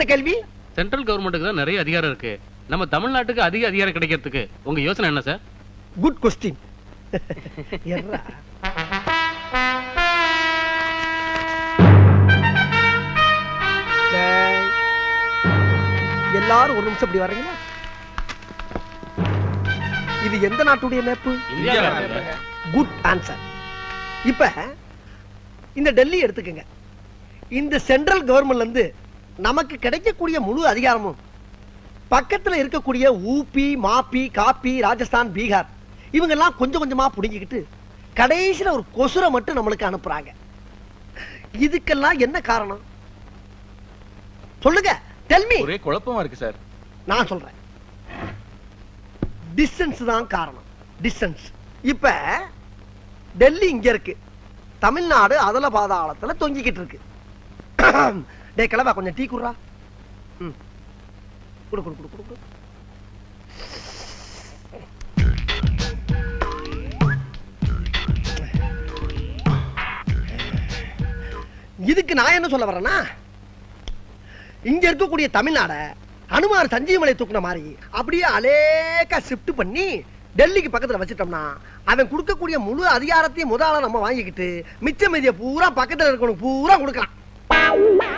என்னத்த கேள்வி? சென்ட்ரல் கவர்மெண்ட்டுக்கு தான் நிறைய அதிகாரம் இருக்கு. நம்ம தமிழ்நாட்டுக்கு அதிக அதிகாரம் கிடைக்கிறதுக்கு. உங்க யோசனை என்ன சார் குட் கொஸ்டின் எல்லாரும் ஒரு நிமிஷம் இப்படி வர்றீங்களா? இது எந்த நாட்டுடைய மேப்பு குட் ஆன்சர் இப்ப இந்த டெல்லி எடுத்துக்கங்க. இந்த சென்ட்ரல் கவர்மெண்ட்ல இருந்து நமக்கு கிடைக்கக்கூடிய முழு அதிகாரமும். பக்கத்துல இருக்கக்கூடிய ஊபி மாப்பி காப்பி ராஜஸ்தான் பீகார் இவங்க எல்லாம் கொஞ்சம் கொஞ்சமா புடுங்கிக்கிட்டு கடைசியில ஒரு கொசுரை மட்டும் நம்மளுக்கு அனுப்புறாங்க. இதுக்கெல்லாம் என்ன காரணம்? சொல்லுங்க. டெல்மி ஒரே குழப்பமா இருக்கு சார். நான் சொல்றேன். டிஸ்டன்ஸ் தான் காரணம். டிஸ்டன்ஸ் இப்ப டெல்லி இங்க இருக்கு. தமிழ்நாடு அதல பாதாளத்துல தொங்கிக்கிட்டு இருக்கு. டே கிளவா கொஞ்சம் டீ குடுறா. ம். குடு குடு குடு குடு இதுக்கு நான் என்ன சொல்ல வரேன்னா இங்க இருக்கக்கூடிய தமிழ்நாட அனுமார் சஞ்சீவமலை தூக்குன மாதிரி அப்படியே அலேக்கா ஷிஃப்ட் பண்ணி டெல்லிக்கு பக்கத்துல வச்சிட்டோம்னா அவன் கொடுக்கக்கூடிய முழு அதிகாரத்தையும் முதல்ல நம்ம வாங்கிக்கிட்டு மிச்ச மீதிய பூரா பக்கத்துல இருக்கணும் பூரா கொடுக்கலாம். Bye.